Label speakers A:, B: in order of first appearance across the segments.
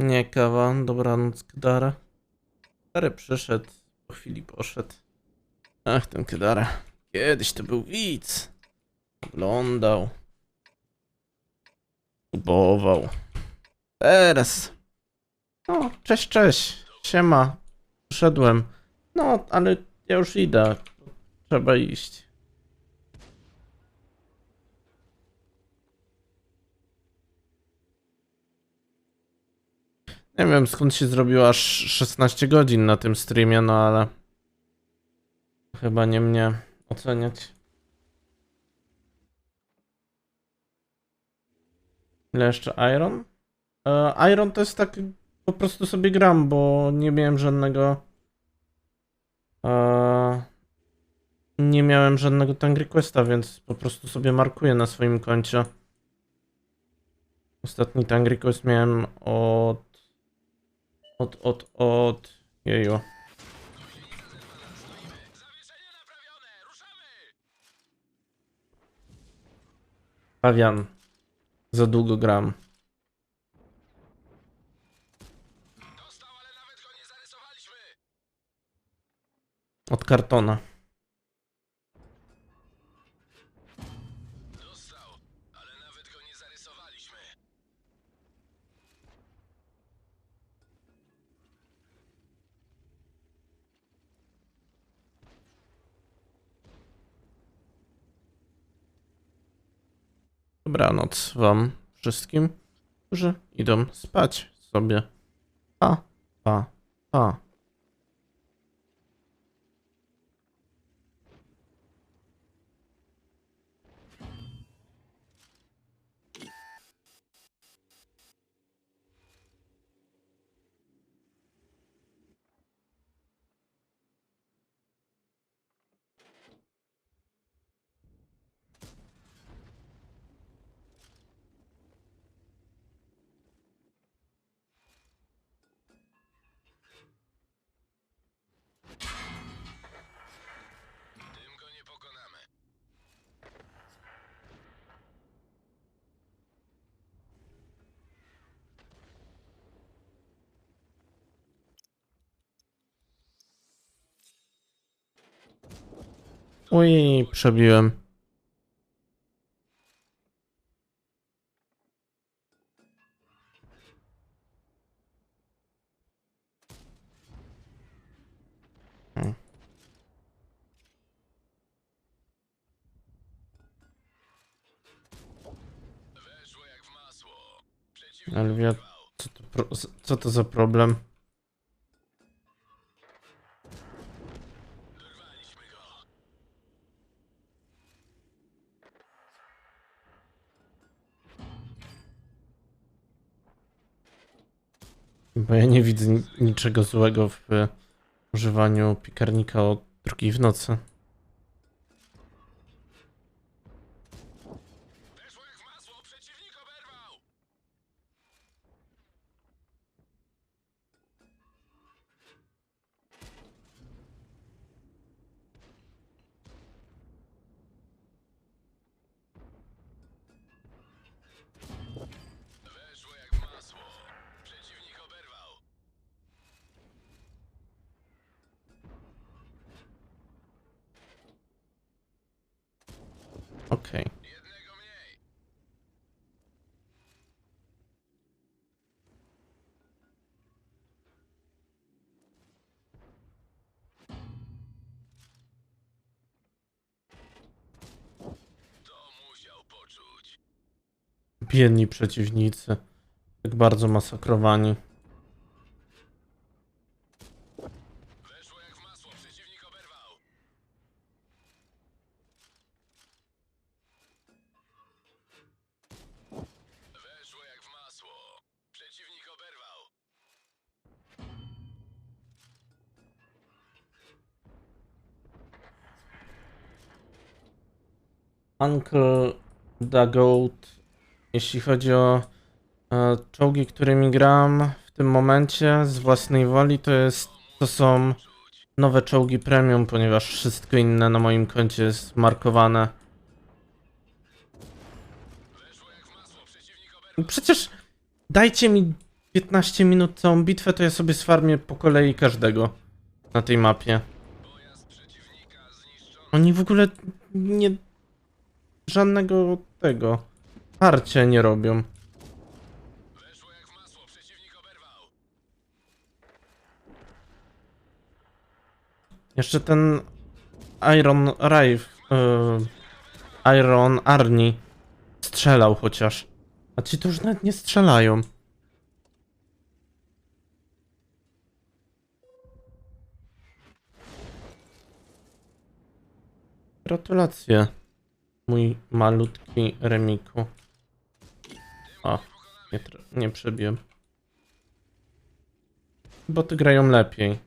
A: Nie kawa, dobranoc Kedara. Stary przyszedł, po chwili poszedł. Ach, ten Kedara. Kiedyś to był widz. Oglądał. Próbował. Teraz. No, cześć, cześć. Siema. Przyszedłem. No, ale ja już idę. Trzeba iść. Nie wiem skąd się zrobiło aż 16 godzin na tym streamie, no ale chyba nie mnie oceniać. Ile jeszcze Iron? E, Iron to jest tak, po prostu sobie gram, bo nie miałem żadnego e, nie miałem żadnego tank requesta, więc po prostu sobie markuję na swoim koncie. Ostatni tank request miałem od od, od, od. Jeju. Pawian. Za długo gram. Od kartona. Dobranoc wam wszystkim, którzy idą spać sobie. Pa, pa, pa. Uj, przebiłem. Hmm. Elwia, co to, co to za problem? Bo ja nie widzę ni- niczego złego w używaniu piekarnika o drugiej w nocy. Okej. Biedni przeciwnicy. Tak bardzo masakrowani. Uncle Dagoat, jeśli chodzi o e, czołgi, którymi gram w tym momencie z własnej woli, to jest to są nowe czołgi premium, ponieważ wszystko inne na moim koncie jest markowane. Przecież dajcie mi 15 minut całą bitwę, to ja sobie sfarmię po kolei każdego na tej mapie. Oni w ogóle nie... żadnego tego parcia nie robią. Jeszcze ten Iron Rive, yy, Iron Arni strzelał chociaż. A ci to już nawet nie strzelają. Gratulacje, mój malutki Remiku. O, nie, nie przebiłem. Boty grają lepiej.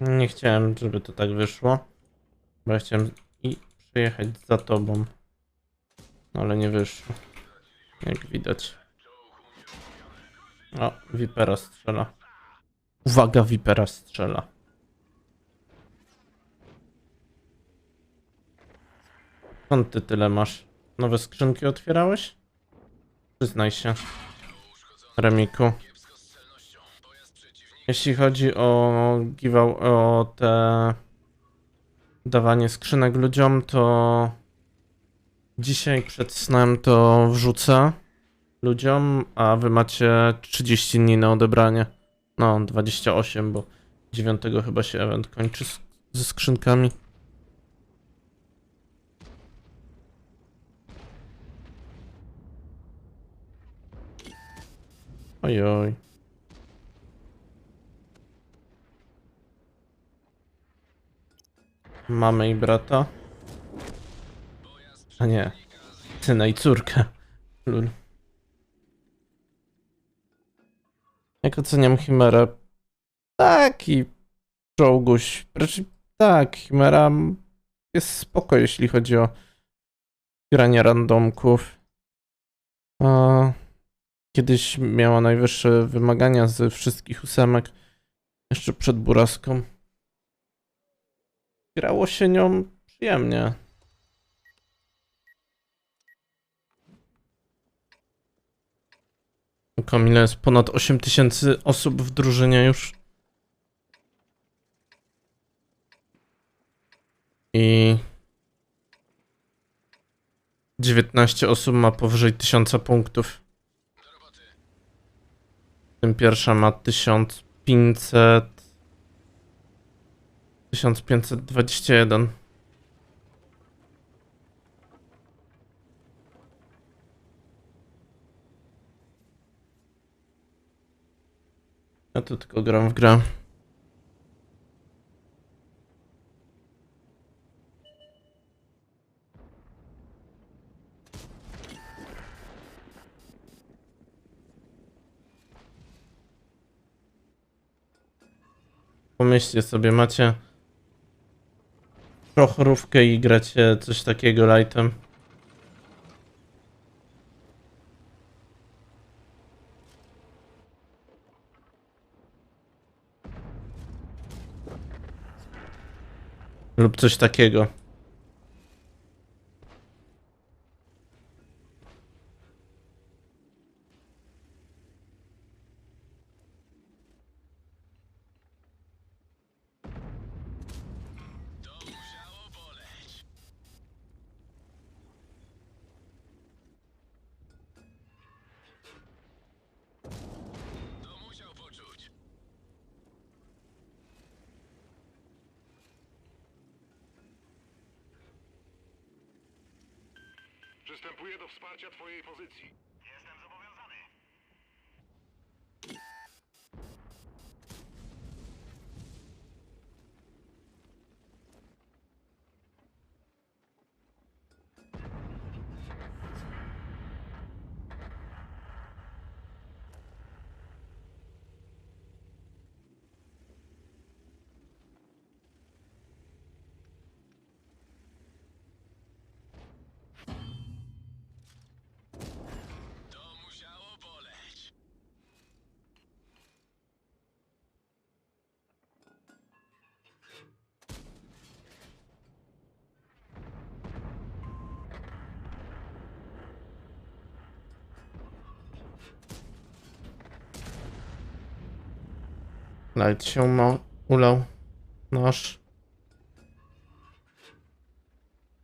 A: Nie chciałem, żeby to tak wyszło. Bo ja chciałem i przyjechać za tobą. Ale nie wyszło. Jak widać. O, Vipera strzela. Uwaga, Vipera strzela. Skąd ty tyle masz? Nowe skrzynki otwierałeś? Przyznaj się. Remiku. Jeśli chodzi o giwał, o te dawanie skrzynek ludziom, to dzisiaj przed snem to wrzucę ludziom, a wy macie 30 dni na odebranie. No, 28, bo 9 chyba się event kończy z, ze skrzynkami. Ojoj. Mamy i brata. Nie. Syna i córkę. Lul. Jak oceniam Chimerę? Taki czołguś. Raczej tak, Chimera jest spoko, jeśli chodzi o granie randomków. A, kiedyś miała najwyższe wymagania ze wszystkich ósemek. Jeszcze przed Buraską. Grało się nią przyjemnie. Kamila jest ponad 8000 osób w drużynie już. I 19 osób ma powyżej 1000 punktów. Tym pierwsza ma 1500 1521. Ja tu tylko gram w grę. Pomyślcie sobie, macie prochorówkę i gracie coś takiego lightem. Lub coś takiego.
B: Przystępuję do wsparcia twojej pozycji.
A: Light się ulał. Nasz.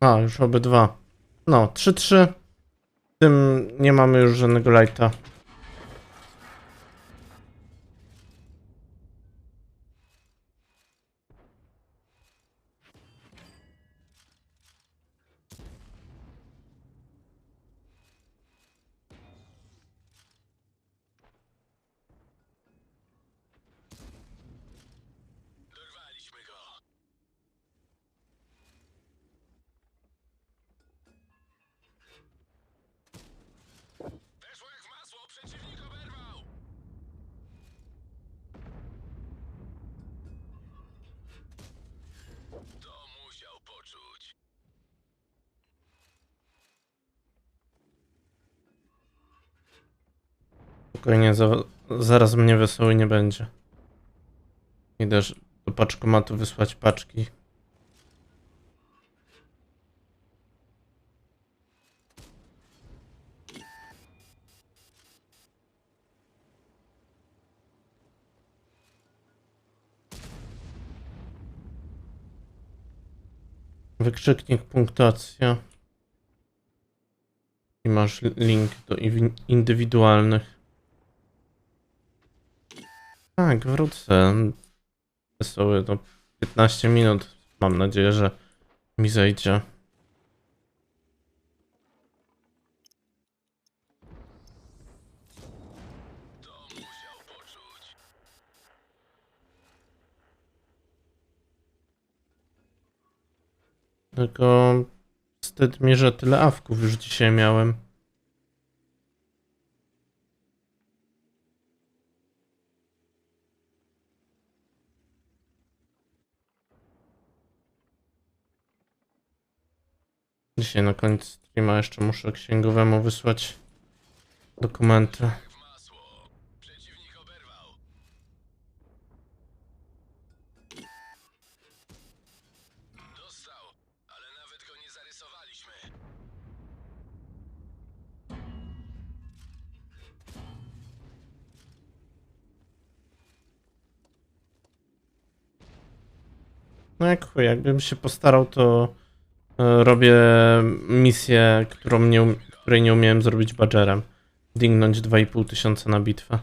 A: A, już obydwa. No, 3-3. W tym nie mamy już żadnego lighta. Spokojnie, za, zaraz mnie wesoły nie będzie. Idę do paczkomatu wysłać paczki. Wykrzyknik punktacja. I masz link do indywidualnych. Tak, wrócę. Wesoły do 15 minut. Mam nadzieję, że mi zejdzie.
B: To.
A: Tylko wstyd mi, że tyle awków już dzisiaj miałem. Dzisiaj na koniec streama jeszcze muszę księgowemu wysłać dokumenty. No jak chuj, jakbym się postarał, to robię misję, którą nie, um- której nie umiałem zrobić badgerem. Dingnąć 2,5 tysiąca na bitwę.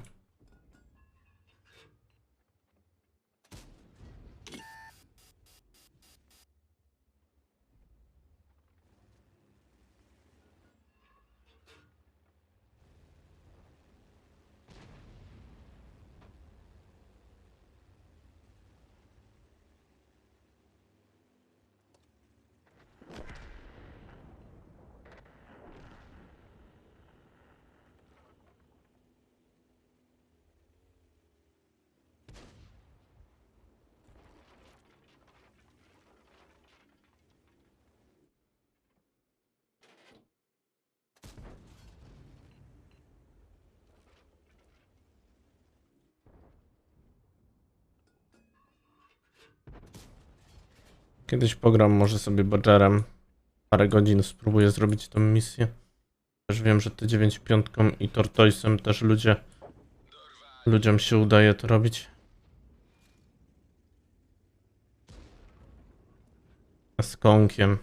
A: Kiedyś pogram może sobie badgerem. Parę godzin spróbuję zrobić tą misję. Też wiem, że te 9 piątką i tortoisem też ludzie ludziom się udaje to robić. Z konkiem.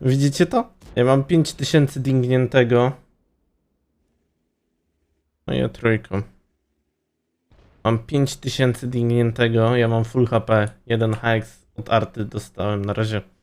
A: Widzicie to? Ja mam 5000 dingniętego. No ja trójką. Mam 5000 dingniętego, ja mam full HP. Jeden hex od arty dostałem na razie.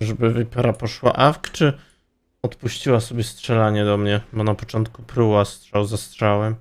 A: Żeby Vipera poszła awk, czy odpuściła sobie strzelanie do mnie? Bo na początku pruła strzał za strzałem.